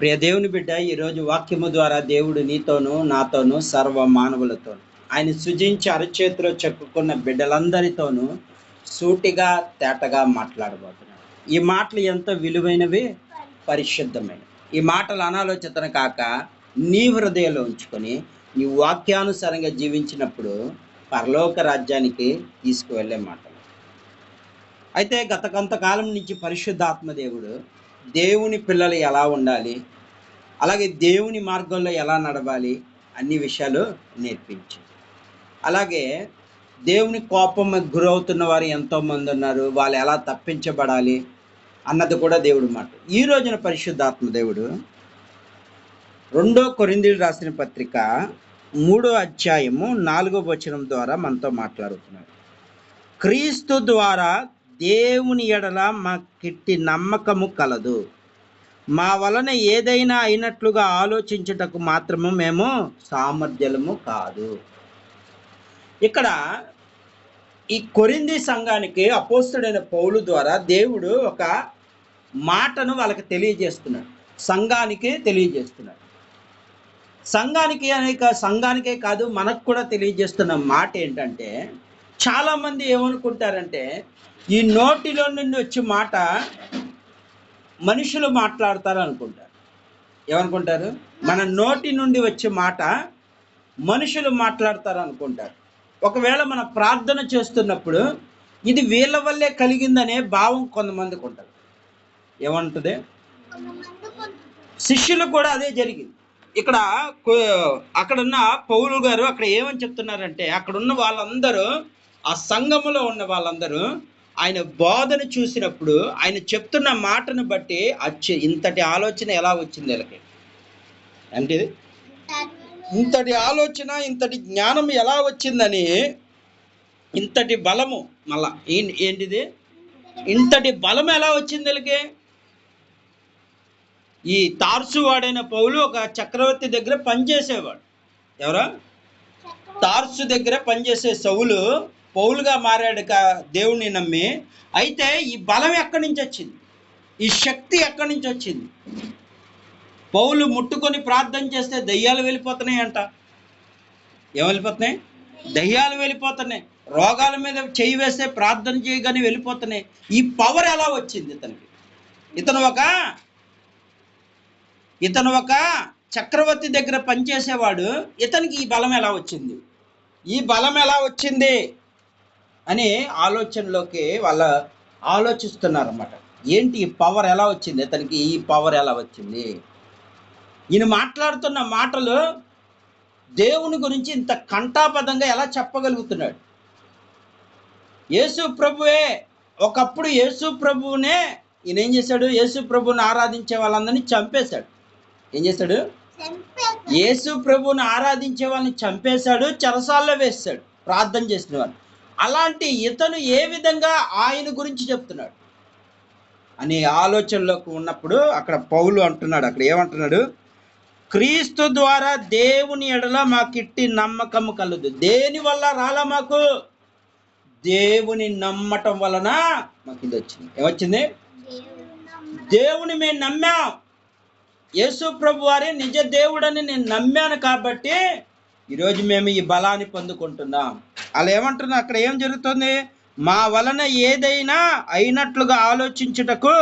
ప్రియ దేవుని బిడ్డ ఈరోజు వాక్యము ద్వారా దేవుడు నీతోనూ నాతోనూ సర్వ మానవులతోనూ ఆయన సృజించి అరచేతిలో చెక్కుకున్న బిడ్డలందరితోనూ సూటిగా తేటగా మాట్లాడబోతున్నాడు. ఈ మాటలు ఎంత విలువైనవి పరిశుద్ధమైనవి. ఈ మాటలు అనాలోచితన కాక నీ హృదయంలో ఉంచుకొని నీ వాక్యానుసారంగా జీవించినప్పుడు పరలోక రాజ్యానికి తీసుకువెళ్ళే మాటలు. అయితే గత కొంతకాలం నుంచి పరిశుద్ధాత్మ దేవుడు దేవుని పిల్లలు ఎలా ఉండాలి? అలాగే దేవుని మార్గంలో ఎలా నడవాలి? అన్ని విషయాలు నేర్పించి. అలాగే దేవుని కోపం గురవుతున్న వారు ఎంతోమంది ఉన్నారు. వాళ్ళు ఎలా తప్పించబడాలి? అన్నది కూడా దేవుడు మాట. ఈ రోజున పరిశుద్ధాత్మ దేవుడు రెండో కొరిందీలు రాసిన పత్రిక మూడో అధ్యాయము నాలుగో వచనం ద్వారా మనతో మాట్లాడుతున్నాడు. క్రీస్తు ద్వారా దేవుని ఎడల మాకిట్టి నమ్మకము కలదు. మా వలన ఏదైనా అయినట్లుగా ఆలోచించుటకు మాత్రము మేము సామర్థ్యము కాదు. ఇక్కడ ఈ కొరింది సంఘానికి అపోస్తుడైన పౌలు ద్వారా దేవుడు ఒక మాటను వాళ్ళకి తెలియజేస్తున్నాడు. సంఘానికి తెలియజేస్తున్నాడు. సంఘానికి అనేక సంఘానికే కాదు మనకు కూడా తెలియజేస్తున్న మాట ఏంటంటే చాలామంది ఏమనుకుంటారంటే ఈ నోటిలో నుండి వచ్చే మాట మనుషులు మాట్లాడతారు అనుకుంటారు. ఏమనుకుంటారు? మన నోటి నుండి వచ్చే మాట మనుషులు మాట్లాడతారు అనుకుంటారు. ఒకవేళ మన ప్రార్థన చేస్తున్నప్పుడు ఇది వీళ్ళ వల్లే కలిగిందనే భావం కొంతమందికి ఉంటుంది. ఏమంటుంది? శిష్యులు కూడా అదే జరిగింది. ఇక్కడ అక్కడున్న పౌలు గారు అక్కడ ఏమని చెప్తున్నారంటే అక్కడున్న వాళ్ళందరూ ఆ సంఘములో ఉన్న వాళ్ళందరూ ఆయన బోధన చూసినప్పుడు ఆయన చెప్తున్న మాటను బట్టి అచ్చే ఇంతటి ఆలోచన ఎలా వచ్చింది వీళ్ళకి? అంటే ఇంతటి ఆలోచన ఇంతటి జ్ఞానం ఎలా వచ్చిందని ఇంతటి బలము మళ్ళా ఏం- ఏంటిది? ఇంతటి బలం ఎలా వచ్చింది వీళ్ళకి? ఈ తార్సు వాడైన పౌలు ఒక చక్రవర్తి దగ్గర పనిచేసేవాడు. ఎవరా? తార్సు దగ్గర పనిచేసే సౌలు పౌలుగా మారాడు కా దేవుణ్ణి నమ్మి. అయితే ఈ బలం ఎక్కడి నుంచి వచ్చింది? ఈ శక్తి ఎక్కడి నుంచి వచ్చింది? పౌలు ముట్టుకొని ప్రార్థన చేస్తే దయ్యాలు వెళ్ళిపోతున్నాయి అంట. ఏం వెళ్ళిపోతున్నాయి? దయ్యాలు వెళ్ళిపోతున్నాయి. రోగాల మీద చేయి వేస్తే ప్రార్థన చేయగానే వెళ్ళిపోతున్నాయి. ఈ పవర్ ఎలా వచ్చింది ఇతనికి? ఇతను ఒక ఇతను ఒక చక్రవర్తి దగ్గర పనిచేసేవాడు. ఇతనికి ఈ బలం ఎలా వచ్చింది? ఈ బలం ఎలా వచ్చింది? అని ఆలోచనలోకి వాళ్ళ ఆలోచిస్తున్నారన్నమాట. ఏంటి ఈ పవర్ ఎలా వచ్చింది? ఇతనికి ఈ పవర్ ఎలా వచ్చింది? ఈయన మాట్లాడుతున్న మాటలు దేవుని గురించి ఇంత కంఠాపదంగా ఎలా చెప్పగలుగుతున్నాడు? యేసు ప్రభువే ఒకప్పుడు యేసు ప్రభువునే ఈయన ఏం చేశాడు? యేసు ప్రభువుని ఆరాధించే వాళ్ళందరినీ చంపేశాడు. ఏం చేశాడు? యేసు ప్రభువుని ఆరాధించే వాళ్ళని చంపేశాడు చెరసాల్లో వేస్తాడు ప్రార్థన చేసిన వాళ్ళు అలాంటి ఇతను ఏ విధంగా ఆయన గురించి చెప్తున్నాడు? అనే ఆలోచనలోకి ఉన్నప్పుడు అక్కడ పౌలు అంటున్నాడు అక్కడ ఏమంటున్నాడు? క్రీస్తు ద్వారా దేవుని ఎడల మాకిట్టి నమ్మకము కలదు. దేని వల్ల రాలా మాకు? దేవుని నమ్మటం వలన మాకు ఇది వచ్చింది. ఏమొచ్చింది? దేవుని మేము నమ్మాం. యేసు ప్రభు వారి నిజ దేవుడని నేను నమ్మాను కాబట్టి ఈరోజు మేము ఈ బలాన్ని పొందుకుంటున్నాం. అలా ఏమంటున్నా అక్కడ ఏం జరుగుతుంది? మా వలన ఏదైనా అయినట్లుగా ఆలోచించుటకు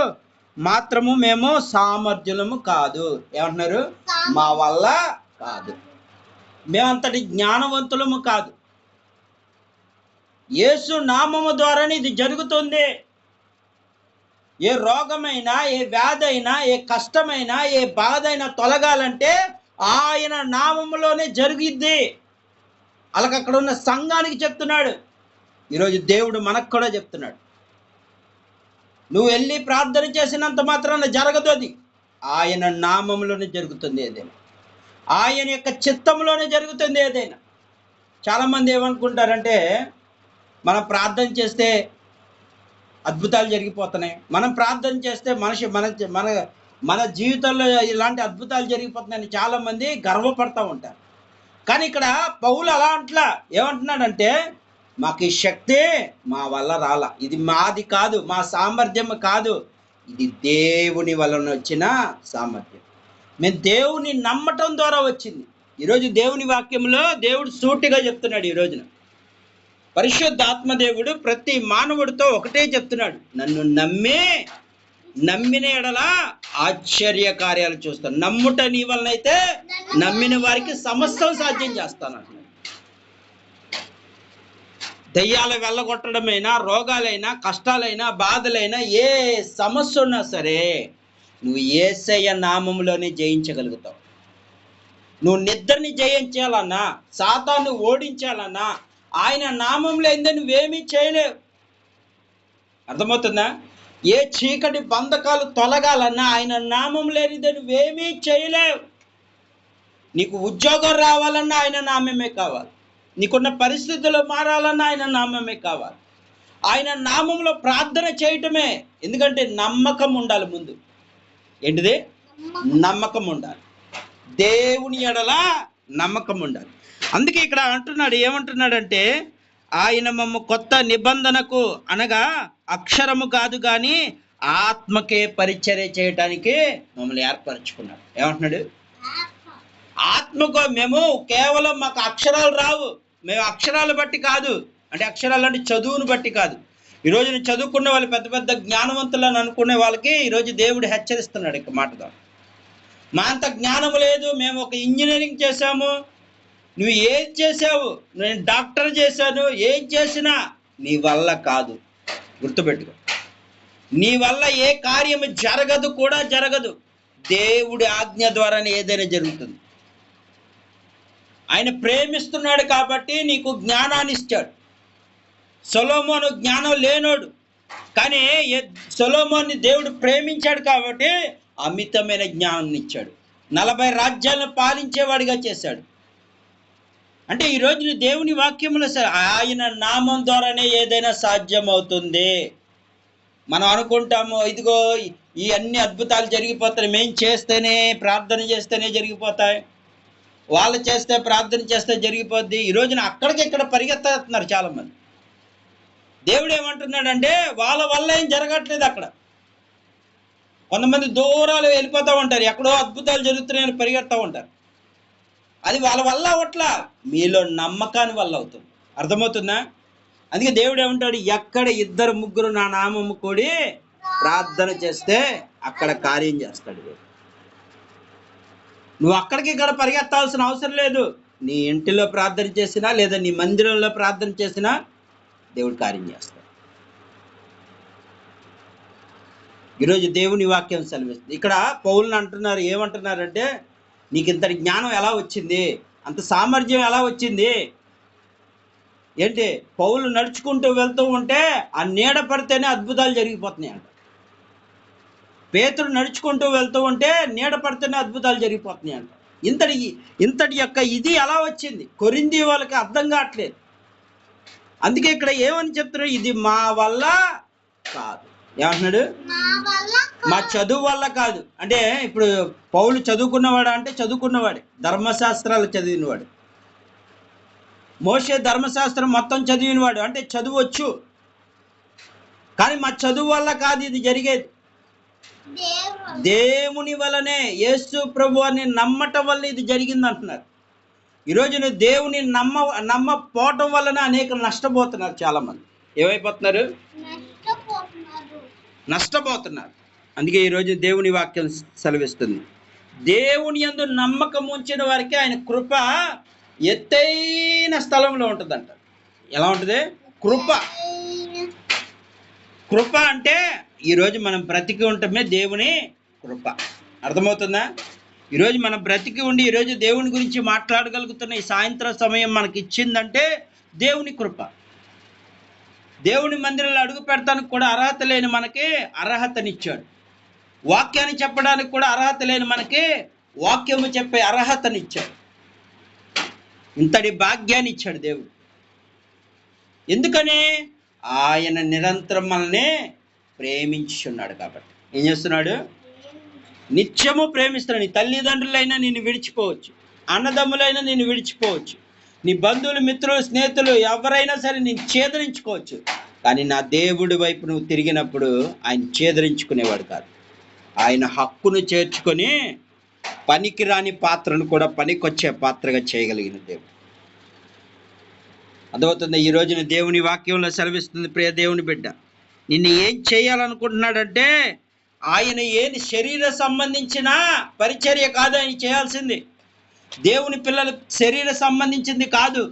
మాత్రము మేము సామర్థ్యులము కాదు. ఏమంటున్నారు? మా వల్ల కాదు. మేమంతటి జ్ఞానవంతులము కాదు. యేసు నామము ద్వారానే ఇది జరుగుతుంది. ఏ రోగమైనా ఏ వ్యాధైనా ఏ కష్టమైనా ఏ బాధ అయినా తొలగాలంటే ఆయన నామములోనే జరిగిద్ది. అలాగ అక్కడ ఉన్న సంఘానికి చెప్తున్నాడు. ఈరోజు దేవుడు మనకు కూడా చెప్తున్నాడు. నువ్వు వెళ్ళి ప్రార్థన చేసినంత మాత్రాన జరగదు అది. ఆయన నామంలోనే జరుగుతుంది ఏదైనా. ఆయన యొక్క చిత్తంలోనే జరుగుతుంది ఏదైనా. చాలామంది ఏమనుకుంటారంటే మనం ప్రార్థన చేస్తే అద్భుతాలు జరిగిపోతున్నాయి. మనం ప్రార్థన చేస్తే మనిషి మన మన మన జీవితంలో ఇలాంటి అద్భుతాలు జరిగిపోతున్నాయని చాలామంది గర్వపడతా ఉంటారు. కానీ ఇక్కడ పౌలు అలా అంట్లా ఏమంటున్నాడంటే మాకు ఈ శక్తి మా వల్ల రాల. ఇది మాది కాదు మా సామర్థ్యం కాదు. ఇది దేవుని వలన వచ్చిన సామర్థ్యం. మేము దేవుని నమ్మటం ద్వారా వచ్చింది. ఈరోజు దేవుని వాక్యంలో దేవుడు సూటిగా చెప్తున్నాడు ఈ రోజున. పరిశుద్ధ ఆత్మదేవుడు ప్రతి మానవుడితో ఒకటే చెప్తున్నాడు. నన్ను నమ్మి నమ్మిన ఎడలా ఆశ్చర్య కార్యాలు చూస్తాను. నమ్ముట నీ వలనైతే నమ్మిన వారికి సమస్తం సాధ్యం చేస్తాను అంటున్నాడు. దయ్యాలు వెళ్ళగొట్టడమైనా రోగాలైనా కష్టాలైనా బాధలైనా ఏ సమస్య ఉన్నా సరే నువ్వు ఏసయ్య నామంలోనే జయించగలుగుతావు. నువ్వు నిద్రని జయించాలన్నా సాతాన్ని ఓడించాలన్నా ఆయన నామంలో ఏందో నువ్వేమీ చేయలేవు. అర్థమవుతుందా? ఏ చీకటి బంధకాలు తొలగాలన్నా ఆయన నామం లేనిదే నువ్వేమీ చేయలేవు. నీకు ఉద్యోగం రావాలన్నా ఆయన నామమే కావాలి. నీకున్న పరిస్థితులు మారాలన్నా ఆయన నామమే కావాలి. ఆయన నామంలో ప్రార్థన చేయటమే. ఎందుకంటే నమ్మకం ఉండాలి ముందు. ఏంటిది? నమ్మకం ఉండాలి. దేవుని ఎడల నమ్మకం ఉండాలి. అందుకే ఇక్కడ అంటున్నాడు ఏమంటున్నాడంటే ఆయన మమ్మ కొత్త నిబంధనకు అనగా అక్షరము కాదు కానీ ఆత్మకే పరిచర్య చేయటానికి మమ్మల్ని ఏర్పరచుకున్నాడు ఏమంటున్నాడు? ఆత్మకు మేము కేవలం మాకు అక్షరాలు రావు. మేము అక్షరాలు బట్టి కాదు. అంటే అక్షరాలు అంటే చదువును బట్టి కాదు. ఈ నేను చదువుకున్న వాళ్ళు పెద్ద పెద్ద జ్ఞానవంతులని అనుకునే వాళ్ళకి ఈరోజు దేవుడు హెచ్చరిస్తున్నాడు ఇక మాటగా మా అంత జ్ఞానం లేదు. మేము ఒక ఇంజనీరింగ్ చేశాము. నువ్వు ఏం చేసావు నేను డాక్టర్ చేశాను. ఏం చేసినా నీ వల్ల కాదు. గుర్తుపెట్టుకో. నీ వల్ల ఏ కార్యము జరగదు కూడా జరగదు. దేవుడి ఆజ్ఞ ద్వారానే ఏదైనా జరుగుతుంది. ఆయన ప్రేమిస్తున్నాడు కాబట్టి నీకు జ్ఞానాన్ని ఇచ్చాడు. సొలోమోను జ్ఞానం లేనోడు. కానీ ఎ- సొలోమోన్ని దేవుడు ప్రేమించాడు కాబట్టి అమితమైన జ్ఞానాన్ని ఇచ్చాడు. నలభై రాజ్యాలను పాలించేవాడిగా చేశాడు. అంటే ఈ రోజు దేవుని వాక్యంలో సరే ఆయన నామం ద్వారానే ఏదైనా సాధ్యం అవుతుంది మనం అనుకుంటాము ఇదిగో ఈ- అన్ని అద్భుతాలు జరిగిపోతాయి మేము చేస్తేనే ప్రార్థన చేస్తేనే జరిగిపోతాయి. వాళ్ళు చేస్తే ప్రార్థన చేస్తే జరిగిపోద్ది. ఈ రోజున అక్కడికి ఇక్కడ పరిగెత్తేస్తున్నారు చాలామంది. దేవుడు ఏమంటున్నాడంటే వాళ్ళ వల్ల ఏం జరగట్లేదు అక్కడ. కొంతమంది దూరాలు వెళ్ళిపోతూ ఉంటారు ఎక్కడో అద్భుతాలు జరుగుతున్నాయని పరిగెడతా ఉంటారు. అది వాళ్ళ వల్ల అవట్లా మీలో నమ్మకాన్ని వల్ల అవుతుంది. అర్థమవుతుందా? అందుకే దేవుడు ఏమంటాడు? ఎక్కడ ఇద్దరు ముగ్గురు నా నామము కూడి ప్రార్థన చేస్తే అక్కడ కార్యం చేస్తాడు నువ్వు అక్కడికి ఇక్కడ పరిగెత్తాల్సిన అవసరం లేదు. నీ ఇంటిలో ప్రార్థన చేసినా లేదా నీ మందిరంలో ప్రార్థన చేసినా దేవుడు కార్యం చేస్తాడు. ఈరోజు దేవుని వాక్యం సెలవిస్తుంది. ఇక్కడ పౌలను అంటున్నారు ఏమంటున్నారంటే నీకు ఇంతటి జ్ఞానం ఎలా వచ్చింది? అంత సామర్థ్యం ఎలా వచ్చింది? ఏంటి? పౌలు నడుచుకుంటూ వెళ్తూ ఉంటే ఆ నీడ పడితేనే అద్భుతాలు జరిగిపోతున్నాయి అంట. పేతుడు నడుచుకుంటూ వెళ్తూ ఉంటే నీడ పడితేనే అద్భుతాలు జరిగిపోతున్నాయి అంట. ఇంతటి ఇంతటి యొక్క ఇది ఎలా వచ్చింది? కొరింది వాళ్ళకి అర్థం కావట్లేదు. అందుకే ఇక్కడ ఏమని చెప్తున్నారు? ఇది మా వల్ల కాదు. ఏమంటున్నాడు? మా చదువు వల్ల కాదు. అంటే ఇప్పుడు పౌలు చదువుకున్నవాడు అంటే చదువుకున్నవాడే. ధర్మశాస్త్రాలు చదివినవాడు. మోసే ధర్మశాస్త్రం మొత్తం చదివినవాడు. అంటే చదువచ్చు. కానీ మా చదువు వల్ల కాదు ఇది జరిగేది. దేవుని వలనే యేసు ప్రభు అని నమ్మటం వల్ల ఇది జరిగింది అంటున్నారు ఈరోజు నువ్వు దేవుని నమ్మ నమ్మపోవటం వలన అనేక నష్టపోతున్నారు చాలా మంది ఏమైపోతున్నారు నష్టపోతున్నారు. అందుకే ఈరోజు దేవుని వాక్యం సెలవిస్తుంది. దేవుని యందు నమ్మకం ఉంచిన వారికి ఆయన కృప ఎత్తైన స్థలంలో ఉంటుందంట. ఎలా ఉంటుంది? కృప. కృప అంటే ఈరోజు మనం బ్రతికి ఉండటమే దేవుని కృప. అర్థమవుతుందా? ఈరోజు మనం బ్రతికి ఉండి ఈరోజు దేవుని గురించి మాట్లాడగలుగుతున్న ఈ సాయంత్రం సమయం మనకి ఇచ్చిందంటే దేవుని కృప. దేవుని మందిరంలో అడుగు పెడతానికి కూడా అర్హత లేని మనకి అర్హతనిచ్చాడు. వాక్యాన్ని చెప్పడానికి కూడా అర్హత లేని మనకి వాక్యము చెప్పే అర్హతనిచ్చాడు. ఇంతటి భాగ్యాన్ని ఇచ్చాడు దేవుడు. ఎందుకని? ఆయన నిరంతరం మనల్ని ప్రేమించున్నాడు కాబట్టి. ఏం చేస్తున్నాడు? నిత్యము ప్రేమిస్తున్నాడు. నీ తల్లిదండ్రులైనా నిన్ను విడిచిపోవచ్చు. అన్నదమ్ములైనా నిన్ను విడిచిపోవచ్చు. నీ బంధువులు మిత్రులు స్నేహితులు ఎవరైనా సరే నేను ఛేదరించుకోవచ్చు కానీ నా దేవుడి వైపు నువ్వు తిరిగినప్పుడు ఆయన ఛేదరించుకునేవాడు కాదు. ఆయన హక్కును చేర్చుకొని పనికిరాని పాత్రను కూడా పనికొచ్చే పాత్రగా చేయగలిగిన దేవుడు. అదవుతుంది ఈ రోజున దేవుని వాక్యంలో సెలవిస్తుంది ప్రియ దేవుని బిడ్డ నిన్ను ఏం చేయాలనుకుంటున్నాడంటే ఆయన ఏది శరీర సంబంధించిన పరిచర్య కాదు ఆయన చేయాల్సింది. దేవుని పిల్లల శరీర సంబంధించింది కాదు.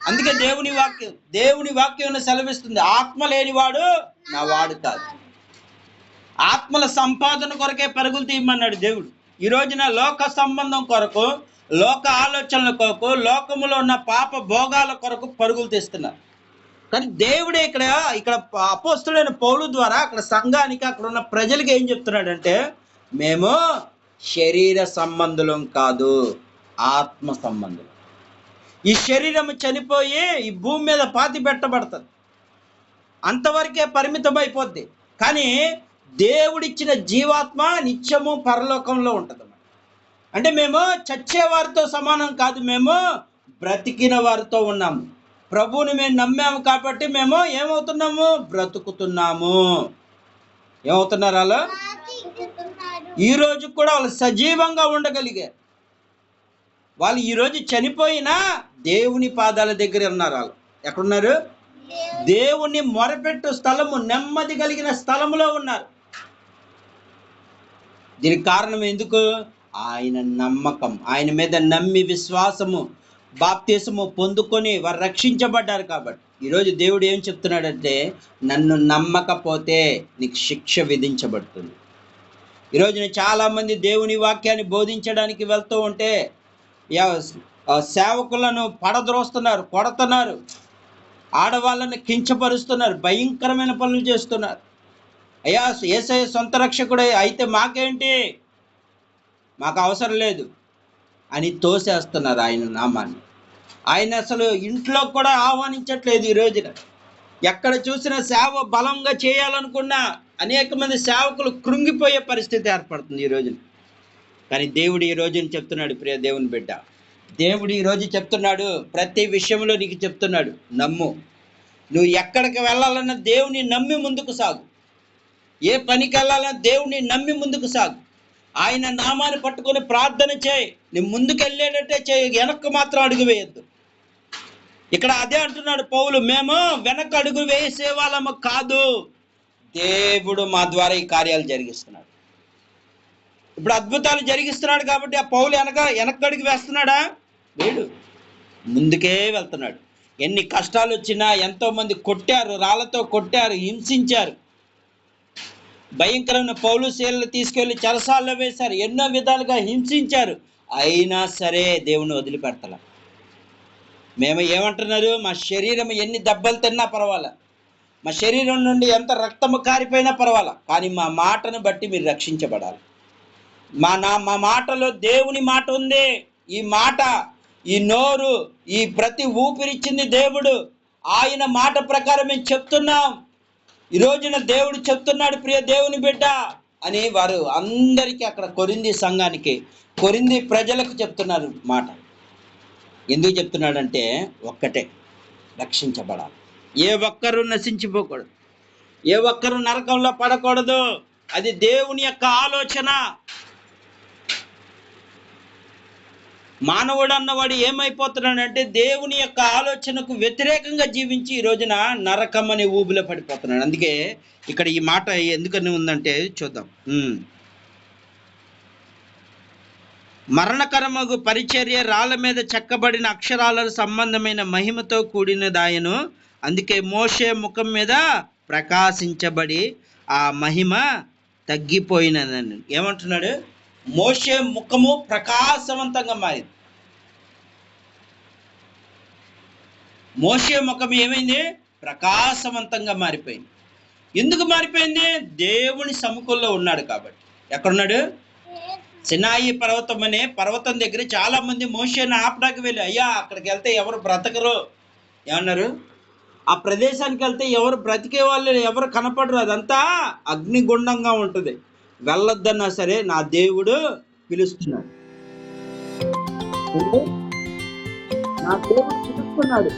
అందుకే దేవుని వాక్యం దేవుని వాక్యం సెలవిస్తుంది. ఆత్మ లేనివాడు నా వాడు కాదు. ఆత్మల సంపాదన కొరకే పరుగులు తీయమన్నాడు దేవుడు. ఈ రోజున లోక సంబంధం కొరకు లోక ఆలోచనల కొరకు లోకములో ఉన్న పాప భోగాల కొరకు పరుగులు తీస్తున్నారు. కానీ దేవుడే ఇక్కడ ఇక్కడ అపోస్తుడైన పౌలు ద్వారా అక్కడ సంఘానికి అక్కడ ఉన్న ప్రజలకి ఏం చెప్తున్నాడంటే మేము శరీర సంబంధులం కాదు ఆత్మ సంబంధులం. ఈ శరీరం చనిపోయి ఈ భూమి మీద పాతి పెట్టబడుతుంది. అంతవరకే పరిమితం అయిపోద్ది కానీ దేవుడిచ్చిన జీవాత్మ నిత్యము పరలోకంలో ఉంటుంది అంటే మేము చచ్చేవారితో సమానం కాదు మేము బ్రతికిన వారితో ఉన్నాము. ప్రభువుని మేము నమ్మాము కాబట్టి మేము ఏమవుతున్నాము? బ్రతుకుతున్నాము. ఏమవుతున్నారు అలా ఈరోజు ఈ కూడా వాళ్ళు సజీవంగా ఉండగలిగారు. వాళ్ళు ఈరోజు చనిపోయినా దేవుని పాదాల దగ్గర ఉన్నారు వాళ్ళు. ఎక్కడున్నారు? దేవుని మొరపెట్టు స్థలము నెమ్మది కలిగిన స్థలములో ఉన్నారు. దీనికి కారణం ఎందుకు? ఆయన నమ్మకం. ఆయన మీద నమ్మి విశ్వాసము బాప్తీసము పొందుకొని వారు రక్షించబడ్డారు కాబట్టి. ఈరోజు దేవుడు ఏం చెప్తున్నాడంటే నన్ను నమ్మకపోతే నీకు శిక్ష విధించబడుతుంది. ఈరోజు నేను చాలామంది దేవుని వాక్యాన్ని బోధించడానికి వెళ్తూ ఉంటే యా- సేవకులను పడద్రోస్తున్నారు కొడుతున్నారు. ఆడవాళ్ళని కించపరుస్తున్నారు భయంకరమైన పనులు చేస్తున్నారు. అయ్యా ఏసఐ సొంత రక్షకుడే అయితే మాకేంటి? మాకు అవసరం లేదు అని తోసేస్తున్నారు ఆయన నామాన్ని. ఆయన అసలు ఇంట్లో కూడా ఆహ్వానించట్లేదు ఈ రోజున. ఎక్కడ చూసినా సేవ బలంగా చేయాలనుకున్నా అనేక మంది సేవకులు కృంగిపోయే పరిస్థితి ఏర్పడుతుంది ఈ రోజున. కానీ దేవుడు ఈ రోజున చెప్తున్నాడు ప్రియ దేవుని బిడ్డ. దేవుడు ఈ రోజు చెప్తున్నాడు ప్రతి విషయంలో నీకు చెప్తున్నాడు నమ్ము. నువ్వు ఎక్కడికి వెళ్ళాలన్నా దేవుని నమ్మి ముందుకు సాగు. ఏ పనికి వెళ్ళాలన్నా దేవుని నమ్మి ముందుకు సాగు. ఆయన నామాన్ని పట్టుకొని ప్రార్థన చేయి. నువ్వు ముందుకెళ్ళేటట్టే చేయి వెనక్కు మాత్రం అడుగు వేయొద్దు. ఇక్కడ అదే అంటున్నాడు పౌలు మేము వెనక్కి అడుగు వేసే వాళ్ళము కాదు. దేవుడు మా ద్వారా ఈ కార్యాలు జరిగిస్తున్నాడు. ఇప్పుడు అద్భుతాలు జరిగిస్తున్నాడు కాబట్టి ఆ పౌలు వెనక వెనక్కడికి వేస్తున్నాడా? వీడు. ముందుకే వెళ్తున్నాడు. ఎన్ని కష్టాలు వచ్చినా ఎంతోమంది కొట్టారు రాళ్ళతో కొట్టారు హింసించారు. భయంకరమైన పౌలు శీలను తీసుకెళ్ళి చెరసాల్లో వేశారు ఎన్నో విధాలుగా హింసించారు. అయినా సరే దేవుని వదిలిపెడతల. మేము ఏమంటున్నారు? మా శరీరం ఎన్ని దెబ్బలు తిన్నా పర్వాలే. మా శరీరం నుండి ఎంత రక్తము కారిపోయినా పర్వాలా కానీ మా మాటను బట్టి మీరు రక్షించబడాలి. మా నా మా మాటలో దేవుని మాట ఉంది. ఈ మాట ఈ నోరు ఈ ప్రతి ఊపిరిచ్చింది దేవుడు. ఆయన మాట ప్రకారం మేము చెప్తున్నాం. ఈ రోజున దేవుడు చెప్తున్నాడు ప్రియ దేవుని బిడ్డ అని వారు అందరికీ అక్కడ కొరింది సంఘానికి కొరింది ప్రజలకు చెప్తున్నారు మాట. ఎందుకు చెప్తున్నాడంటే ఒక్కటే రక్షించబడాలి. ఏ ఒక్కరూ నశించిపోకూడదు. ఏ ఒక్కరు నరకంలో పడకూడదు. అది దేవుని యొక్క ఆలోచన. మానవుడు అన్నవాడు ఏమైపోతున్నాడంటే దేవుని యొక్క ఆలోచనకు వ్యతిరేకంగా జీవించి ఈ రోజున నరకం అనే ఊబిలో పడిపోతున్నాడు. అందుకే ఇక్కడ ఈ మాట ఎందుకని ఉందంటే చూద్దాం. ఉమ్. మరణకరమగు పరిచర్య రాళ్ళ మీద చెక్కబడిన అక్షరాల సంబంధమైన మహిమతో కూడినదాయను అందుకే మోషే ముఖం మీద ప్రకాశించబడి ఆ మహిమ తగ్గిపోయినదని. ఏమంటున్నాడు? మోషే ముఖము ప్రకాశవంతంగా మారింది. మోషే ముఖం ఏమైంది? ప్రకాశవంతంగా మారిపోయింది. ఎందుకు మారిపోయింది? దేవుని సముఖంలో ఉన్నాడు కాబట్టి. ఎక్కడున్నాడు? సినాయి పర్వతం అనే పర్వతం దగ్గర చాలామంది మోషేని ఆపడానికి వెళ్ళి అయ్యా అక్కడికి వెళ్తే ఎవరు బ్రతకరు? ఏమన్నారు? ఆ ప్రదేశానికి వెళ్తే ఎవరు బ్రతికే వాళ్ళు ఎవరు కనపడరు. అదంతా అగ్నిగుండంగా ఉంటుంది. వెళ్ళొద్దన్నా సరే నా దేవుడు పిలుస్తున్నాడు. నా దేవుడు పిలుస్తున్నాడు